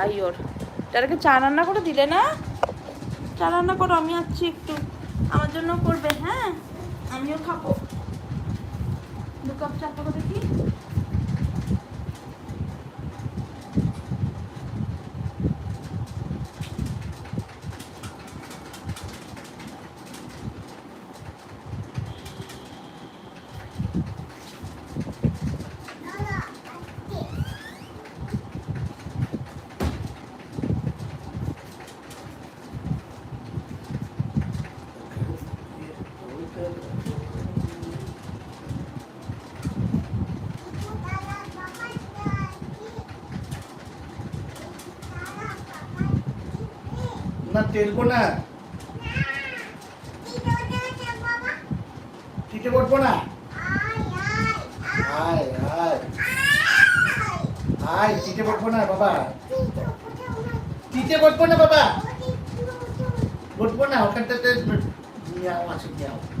তাই ওর এটাকে চা রান্না করে দিলে না? চা রান্না করো, আমি আসছি একটু। আমার জন্য করবে হ্যাঁ? আমিও খাব। দু কাপ চা খাব দেখি। না টেলবো না টিটে পড়ব না? আয় আয়। আয় টিটে পড়ব না, বাবা? টিটে পড়ব না, বাবা? পড়ব না ওখানটাতে মিয়াও আছে মিয়াও আছে।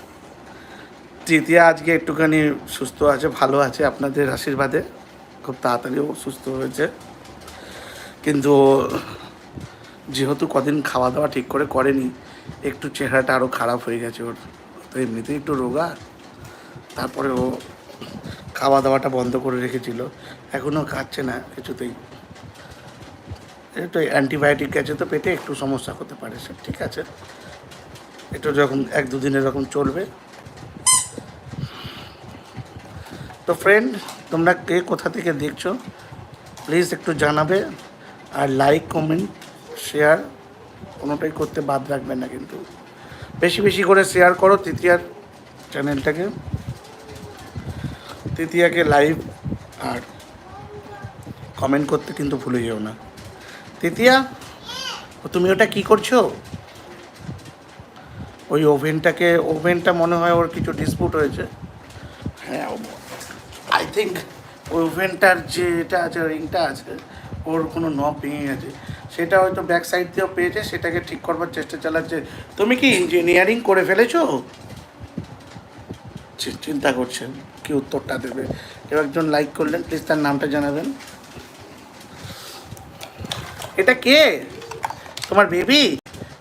তৃতীয়া আজকে একটুখানি সুস্থ আছে, ভালো আছে আপনাদের আশীর্বাদে। খুব তাড়াতাড়িও সুস্থ হয়েছে। কিন্তু যেহেতু কদিন খাওয়া দাওয়া ঠিক করে করেনি, একটু চেহারাটা আরও খারাপ হয়ে গেছে ওর। তো এমনিতেই একটু রোগা। তারপরে ও খাওয়া দাওয়াটা বন্ধ করে রেখেছিল। এখনও খাচ্ছে না কিছুতেই। একটু অ্যান্টিবায়োটিক আছে তো পেটে, একটু সমস্যা হতে পারে, সে ঠিক আছে। একটু যখন, এক দুদিন এরকম চলবে তো ফ্রেন্ড তোমরা কে কোথা থেকে দেখছ প্লিজ একটু জানাবে আর লাইক কমেন্ট শেয়ার কোনোটাই করতে বাদ রাখবে না কিন্তু। বেশি বেশি করে শেয়ার করো তৃতীয়ার চ্যানেলটাকে তৃতীয়াকে লাইভ আর কমেন্ট করতে কিন্তু ভুলে যেও না। তৃতীয়া তুমি ওটা কি করছ? ওই ওভেনটাকে ওভেনটা মনে হয় ওর কিছু ডিসপুট হয়েছে। হ্যাঁ আই থিঙ্ক ওই ওভেনটার যে এটা আছে, রিংটা আছে, ওর কোনো নব ভেঙে গেছে। সেটা হয়তো ব্যাক সাইড দিয়েও পেয়েছে, সেটাকে ঠিক করবার চেষ্টা চালাচ্ছে। তুমি কি ইঞ্জিনিয়ারিং করে ফেলেছো? চিন্তা করছেন, কি উত্তরটা দেবে? কেউ একজন লাইক করলেন প্লিজ তার নামটা জানাবেন। এটা কে? তোমার বেবি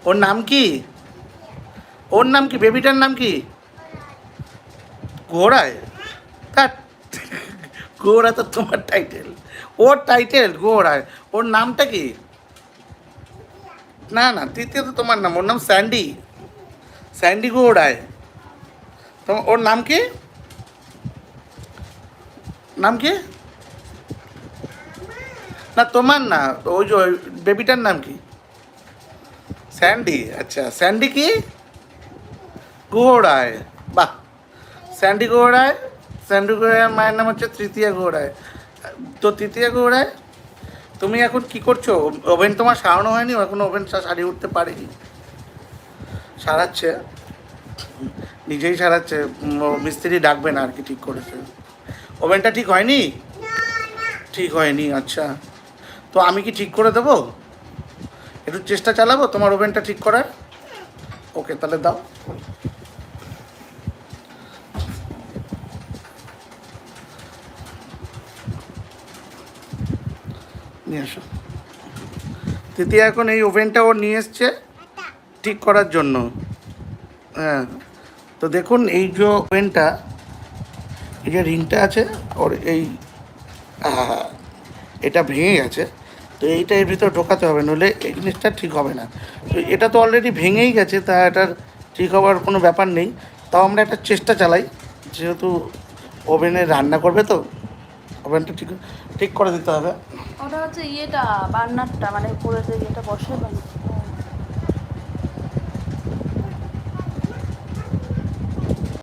ওর নাম কি? ওর নাম কি? বেবিটার নাম কি? ঘোড়ায়? তার ঘোড়া তো তোমার টাইটেল ওর টাইটেল ঘোড়ায় ওর নামটা কি? না না, তৃতীয় তো তোমার নাম। ওর নাম স্যান্ডি। স্যান্ডি ঘোড়ায় তোমার ওর নাম কি? নাম কি? না, তোমার না। ওই যে বেবিটার নাম কি? স্যান্ডি। আচ্ছা স্যান্ডি কি? ঘোড়ায় বাহ। স্যান্ডি ঘোড়ায় ঘোড়ায় মায়ের নাম হচ্ছে তৃতীয়া ঘোড়ায় তো তৃতীয়া ঘোড়ায় তুমি এখন কি করছ? ওভেন তোমার সারানো হয়নি? এখন ওভেন সারিয়ে উঠতে পারেনি? সারাচ্ছে। নিজেই সারাচ্ছে। মিস্ত্রি ডাকবে না আর কি ঠিক করেছে। ওভেনটা ঠিক হয়নি? ঠিক হয়নি আচ্ছা। তো আমি কি ঠিক করে দেবো? একটু চেষ্টা চালাবো তোমার ওভেনটা ঠিক করার? ওকে, তাহলে দাও। নিয়ে আসো তৃতীয় এখন এই ওভেনটা ওর নিয়ে এসছে ঠিক করার জন্য। হ্যাঁ তো দেখুন এই যে ওভেনটা, এই যে রিংটা আছে, ওর এই এটা ভেঙে গেছে, তো এইটা এর ভিতরে ঢোকাতে হবে, নইলে এই জিনিসটা ঠিক হবে না। তো এটা তো অলরেডি ভেঙেই গেছে, তা এটার ঠিক হওয়ার কোনো ব্যাপার নেই। তাও আমরা একটা চেষ্টা চালাই, যেহেতু ওভেনে রান্না করবে তো, ওভেনটা ঠিক ঠিক করে দিতে হবে। ওটা হচ্ছে ইয়েটা বার্নারটা মানে উপরে যে ইয়েটা বসে বার্নার